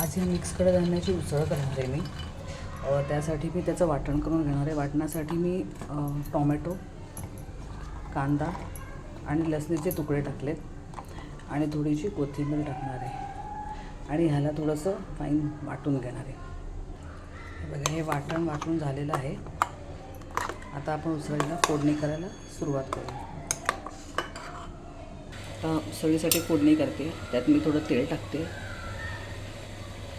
आज ही मिक्स कडधान्याची उसळ करणार आहे मी. त्यासाठी मी त्याचं वाटण करून घेणार आहे. वाटण्यासाठी मी टोमॅटो टॉमॅटो कांदा आणि लसणीचे तुकडे टाकलेत आणि थोडीशी कोथिंबीर टाकणार आहे. आणि ह्याला थोडंसं फाईन वाटून घेणार आहे. बघा हे वाटण वाटून झालेलं आहे. आता आपण उसळीला फोडणी करायला सुरुवात करू आता उसळीसाठी फोडणी करते. त्यात मी थोडं तेल टाकते.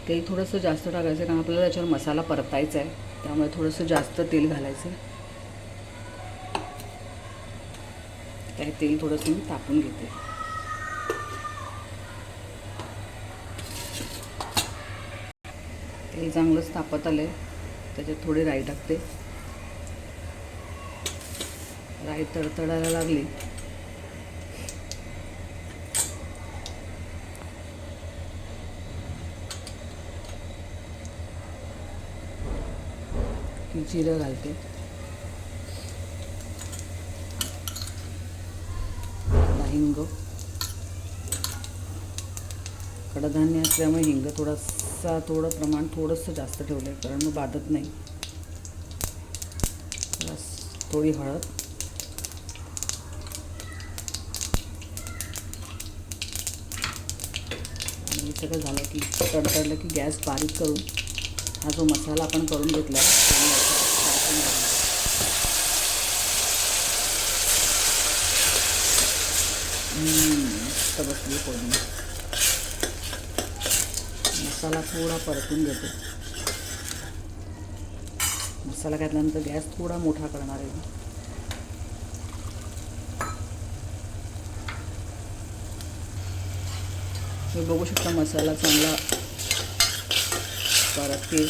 तेल थोडंसं जास्त टाकायचं कारण आपल्याला त्याच्यावर मसाला परतायचा आहे त्यामुळे थोडंसं जास्त तेल घालायचं आहे तेल थोडंसं मी तापून घेते. तेल चांगलंच तापत आलं आहे त्याच्यात थोडी राई टाकते. राई तडतडायला लागली. मी जिरं घालते. हिंग. कडधान्य असल्यामुळे हिंग थोडासा थोडं प्रमाण थोडंसं जास्त ठेवलं आहे कारण मग बाधत नाही. थोडी हळद. आणि हे सगळं झालं की तडतडलं की गॅस बारीक करून हा जो मसाला आपण करून घेतला मस्त बसली फोडणी मसाला थोडा परतून घेतो. मसाला घातल्यानंतर गॅस थोडा मोठा करणार आहे. तुम्ही बघू शकता मसाला चांगला परत तेल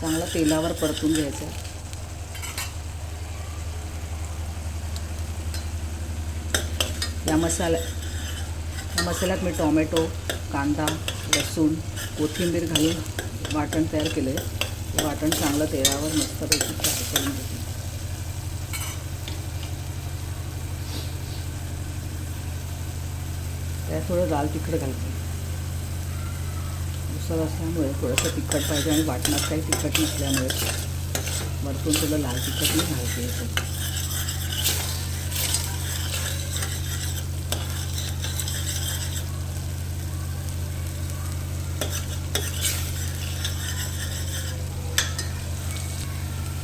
चांगला तेलावर परतून घ्यायचं. आहे. या मसाला या मसाल्यात मी टॉमॅटो कांदा लसूण कोथिंबीर घालून वाटण तयार केलं आहे वाटण चांगलं तेलावर मस्तपैकी फ्राय करून घेते त्यात थोडं लाल तिखट घालते. उत्सव असल्यामुळे थोडंसं तिखट पाहिजे आणि वाटणात काही तिखट नसल्यामुळे. वरतून थोडं लाल तिखट नाही घालते याच्यात.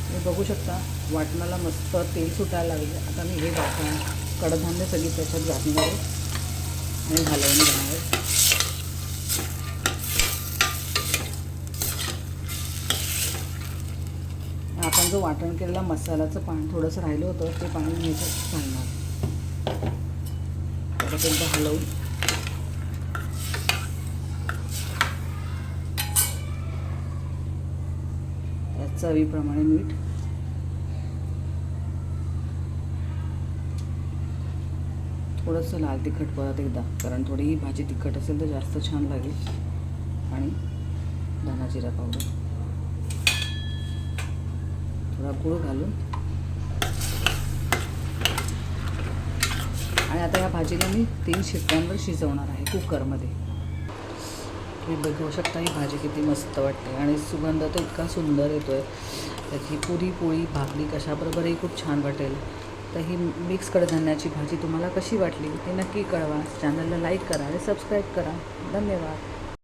तुम्ही बघू शकता वाटणाला मस्त तेल सुटायला लागले. आता मी हे वाटण कडधान्य सगळी त्याच्यात घालणार आहे. आणि हलवून घेणार आहे आपण जो वाटण केलेला मसाल्याचं पाणी थोडंसं राहिलं होतं ते पाणी मी ह्याच्यात घालणार. एकदा हलवून. त्यात चवीप्रमाणे मीठ. थोडंसं लाल तिखट परत एकदा कारण थोडी ही भाजी तिखट असेल तर जास्त छान लागेल. आणि धना जिरा पावडर. थोडा गूळ घालून. आणि आता या भाजीला मी तीन शिट्ट्यांवर शिजवणार आहे कुकरमध्ये. तुम्ही बघू शकता ही भाजी किती मस्त वाटते आणि सुगंध तर इतका सुंदर येतो आहे त्याची पुरी पोळी भाकरी कशाबरोबरही खूप छान वाटेल. तर ही मिक्स कडधान्याची भाजी तुम्हाला कशी वाटली ते नक्की कळवा. चॅनलला लाईक करा आणि सबस्क्राईब करा. धन्यवाद.